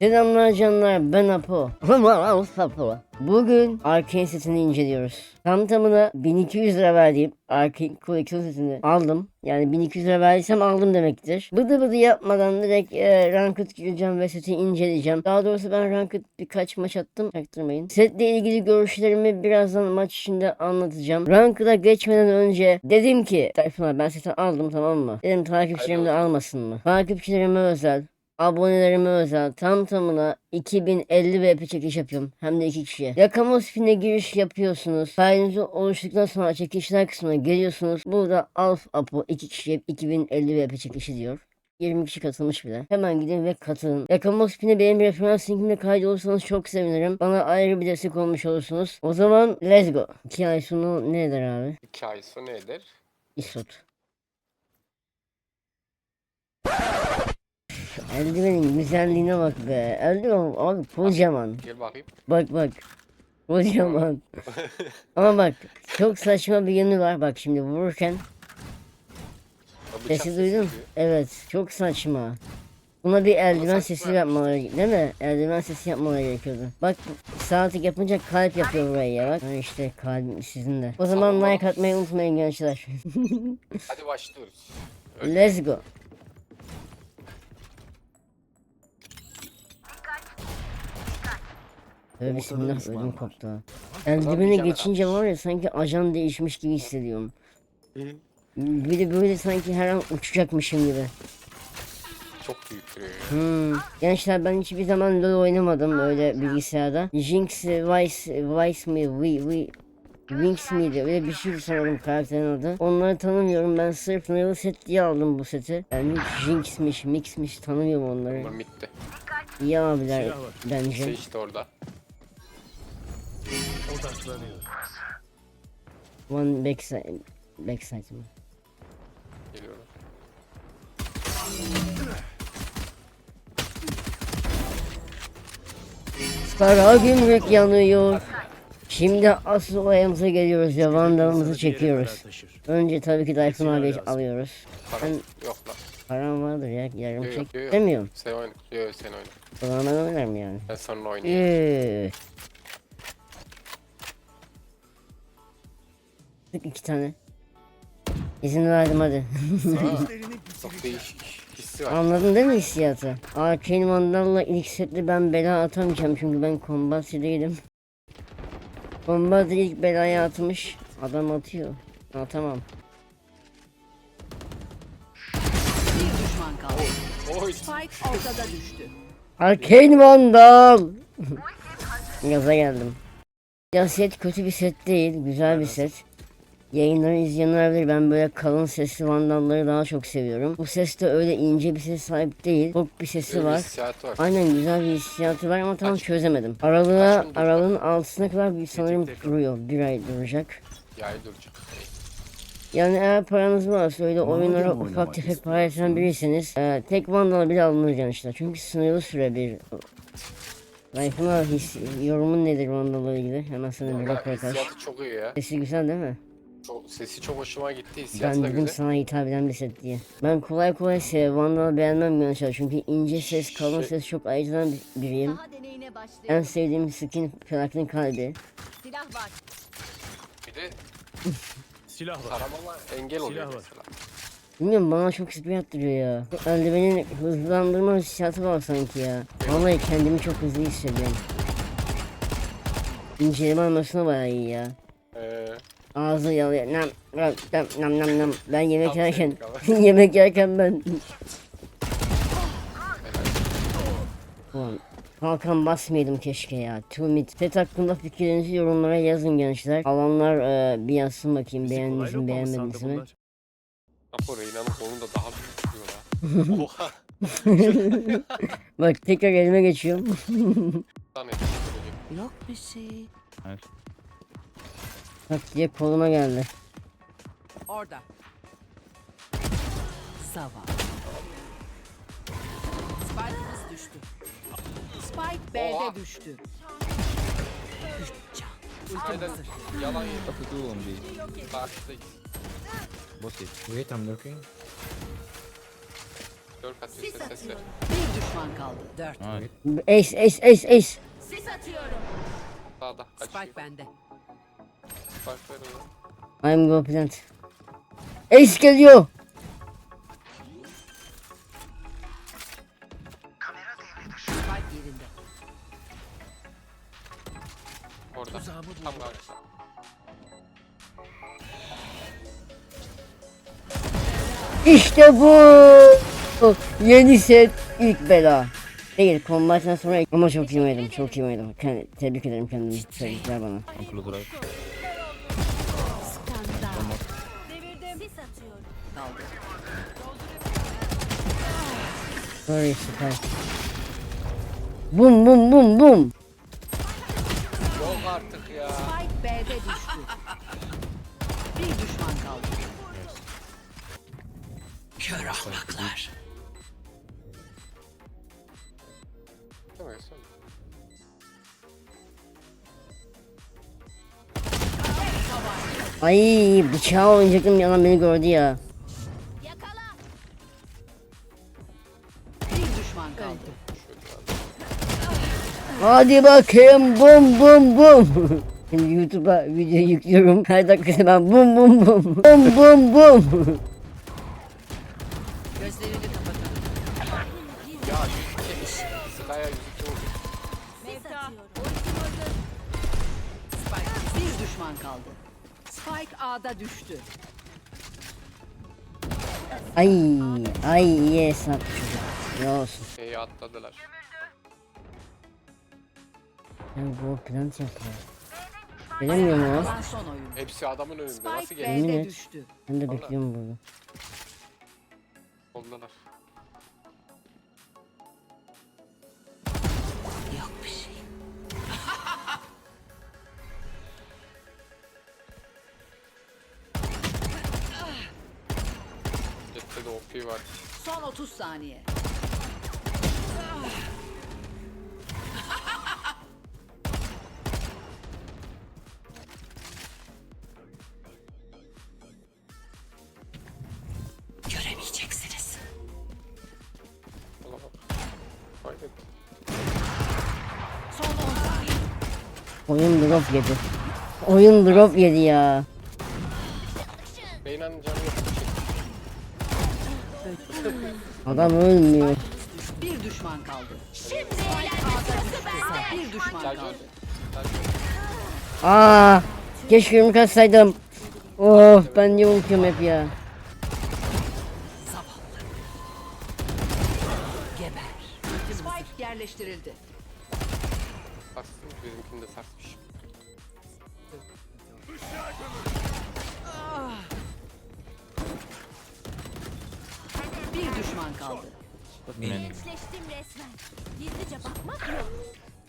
Selamlar canlar ben Apo. Apo. Bugün Arkane setini inceliyoruz. Tam tamına 1200 lira verdiğim Arkane koleksiyon setini aldım. Yani 1200 lira verdiysem aldım demektir. Bıdı bıdı yapmadan direkt e, Ranked gireceğim ve seti inceleyeceğim. Daha doğrusu ben Ranked birkaç maç attım. Çaktırmayın. Setle ilgili görüşlerimi birazdan maç içinde anlatacağım. Ranked'a geçmeden önce dedim ki Tayfun abi ben seti aldım tamam mı? Dedim takipçilerim de almasın mı? Takipçilerime özel Abonelerime özel tam tamına 2050 VP çekiş yapıyorum. Hem de iki kişiye. Yakama spin'e giriş yapıyorsunuz. Sayenizi oluştuktan sonra çekişler kısmına geliyorsunuz. Burada Alf Apo iki kişiye 2050 VP çekişi diyor. 20 kişi katılmış bile. Hemen gidin ve katılın. Yakama spin'e benim referans linkimde kaydolursanız çok sevinirim. Bana ayrı bir destek olmuş olursunuz. O zaman let's go. 2 ay sonu nedir abi? İki ay sonra nedir? İsot. Eldivenin güzelliğine bak be. Eldiven abi kocaman. Gel bakayım. Bak bak. Kocaman. Ama bak çok saçma bir yönü var. Bak şimdi vururken sesi duydun. Evet çok saçma. Buna bir eldiven sesi yapmaları değil mi? Eldiven sesi yapmaları gerekiyordu. Bak saati yapınca kalp yapıyor burayı ya bak. Ha işte kalp sizin de. O zaman Tamam. like atmayı unutmayın gençler. Hadi başlıyoruz. Let's go. Tövbe bismillah ödüm koptu ha. Geçince var ya sanki ajan değişmiş gibi hissediyorum. Bir de böyle sanki her an uçacakmışım gibi. Çok büyük duruyor. ya. Hmm. Gençler ben hiçbir zaman LoL oynamadım öyle bilgisayarda. Jinx, Vice, Vice mi, Vi, Vi, Wings miydi? Öyle bir şey sanırım karakterin adı. Onları tanımıyorum. Ben sırf Nail set diye aldım bu seti. Yani Jinx'miş, Mix'miş tanımıyorum onları. Bunlar bitti. İyi abiler bence. Şey işte orada. Odaklanıyor. One backside, backside mi? Geliyorum. Kara gümrük yanıyor. Şimdi asıl olayımıza geliyoruz ve vandalımızı çekiyoruz. Önce tabii ki Dayfun abi alıyoruz. Param Ben- yok lan. Param vardır ya yarım Yok, çek. yok, yok. Demiyorum. Sen oyna. Yok sen oyna. O zaman ben oynarım yani. Ben sonra oynayayım. Üüüü. Tık iki tane. İzin verdim hadi. Çok değişik hissi var. Anladın değil mi hissiyatı? Arcane Vandal'la ilk sette ben bela atamayacağım çünkü ben Combat'ı değilim. Combat ilk belayı atmış. Adam atıyor. Atamam. Bir düşman kaldı. Oy. Spike ortada düştü. Arcane Vandal! Gaza geldim. Ya set kötü bir set değil, güzel bir set. Yayınları izleyenler ben böyle kalın sesli vandalları daha çok seviyorum. Bu ses de öyle ince bir ses sahip değil. Çok bir sesi Böyle bir var. hissiyatı var. Aynen güzel bir hissiyatı var ama tam Kaç- çözemedim. Aralığa, aralığın altısına kadar bir sanırım duruyor. Bir ay duracak. Yay duracak. Yani eğer paranız varsa öyle oyunlara ufak tefek para yatıran biriyseniz e, tek vandal bile alınır gençler. Çünkü sınırlı süre bir. His, yorumun nedir vandalla ilgili? Hemen sana bir röportaj. hissiyatı çok iyi ya. Sesi güzel değil mi? Çok, sesi çok hoşuma gitti. Hissiyatı Ben da dedim güzel. sana hitap eden bir set diye. Ben kolay kolay se Vandal'ı beğenmem gençler. Çünkü ince ses, kalın Şey- ses çok ayıcıdan bir- biriyim. Daha deneyine En başlayalım. sevdiğim skin Felak'ın kalbi. Silah var. Bir de Silah var. taramalar engel oluyor Silah var. mesela. Bilmiyorum bana çok sprey attırıyor ya. Eldivenin hızlandırma hissiyatı var sanki ya. Vallahi kendimi çok hızlı hissediyorum. İnceleme almasına bayağı iyi ya. Ee, Ağzı yalıyor. Nam nam nam nam nam. Ben yemek yerken yemek yerken ben Ulan Kalkan basmayaydım keşke ya. Two mid. Set hakkında fikirlerinizi yorumlara yazın gençler. Alanlar e, bir yazsın bakayım Bizi beğendiniz mi beğenmediniz mi? Apo Reyna'nın kolunu da daha büyük duruyor la. Oha. Bak tekrar elime geçiyorum. Lan. Yok bir şey. Bak diye koluma geldi. Orada. Sava. Spike'ımız düştü. Spike B'de Oha. düştü. Aynen yalan yedim. What to do on B? Karşıdayız. Both it. Wait, I'm looking. Dört atıyor ses ses ver. Bir düşman kaldı. Dört. Ace ace ace ace. Sis atıyorum. Sağda kaçıyor. Spike bende. Ver onu. I'm go plant. Ace geliyor. Spike yerinde. Orada. Tam karşıda. İşte bu. Yeni set ilk bela. Değil kombatten sonra ama çok iyi oynadım çok iyi oynadım. Kendi, tebrik ederim kendimi. Tebrikler bana. Akıllı drive. Kaldı. Sorry süper. Bum bum bum bum. Yok artık ya. Spike B'de düştü. Bir düşman kaldı. Kör ahmaklar. Ay bıçağı oynayacaktım yalan beni gördü ya. Hadi bakayım bum bum bum. Şimdi YouTube'a video yüklüyorum. Her dakikada ben bum bum bum. Bum bum bum. Gözlerini kapatalım. Ya 102. Sky'a 102 vurdu. Spike bir düşman kaldı. Spike A'da düştü. Ay ay iyi hesap çocuk. Ne olsun. B'ye atladılar. Ben bu plant yapıyor. Gelemiyor mu o? Son oyun. Hepsi adamın önünde. Nasıl Spike geliyor? Yemin B'de et. düştü. Ben de bekliyorum burada. Oldular. Yok bir şey. Jette de OP var. Son 30 saniye. Oyun drop yedi. Oyun drop yedi ya. Beyna'nın canı yok. Adam ölmüyor. Bir düşman kaldı. Şimdi Bir düşman kaldı. Aa, keşke yumruk atsaydım. Oh ben niye unutuyorum hep ya. Geber. Spike yerleştirildi. Düşman kaldı. Gençleştim resmen. Gizlice bakmak yok.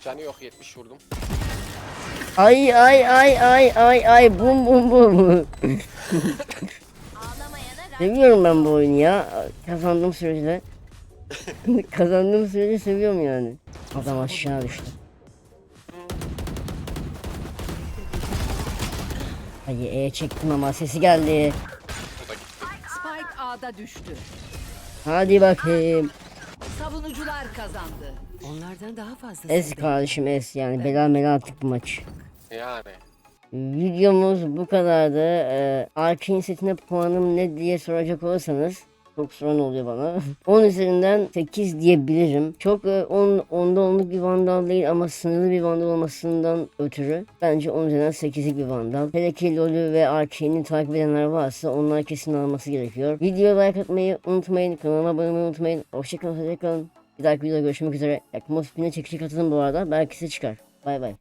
Canı yok 70 vurdum. Ay ay ay ay ay ay bum bum bum. Ağlamayana Seviyorum ben bu oyunu ya. Kazandığım sürece. Kazandığım sürece seviyorum yani. Adam aşağı düştü. Ay E çektim ama sesi geldi. Spike A'da düştü. Hadi bakayım. Savunucular kazandı. Onlardan daha fazla. Es kardeşim es yani bela mela attık bu maç. Yani. Videomuz bu kadardı. Ee, Arkane setine puanım ne diye soracak olursanız çok soran oluyor bana. 10 üzerinden 8 diyebilirim. Çok e, 10 onda onluk bir vandal değil ama sınırlı bir vandal olmasından ötürü bence 10 üzerinden 8'lik bir vandal. Hele ki LoL'ü ve Arkane'i takip edenler varsa onlar kesin alması gerekiyor. Videoya like atmayı unutmayın. Kanalıma abone olmayı unutmayın. Hoşçakalın, hoşçakalın. Bir dahaki videoda görüşmek üzere. Yakmos Pin'e çekecek atılım bu arada. Belki size çıkar. Bay bay.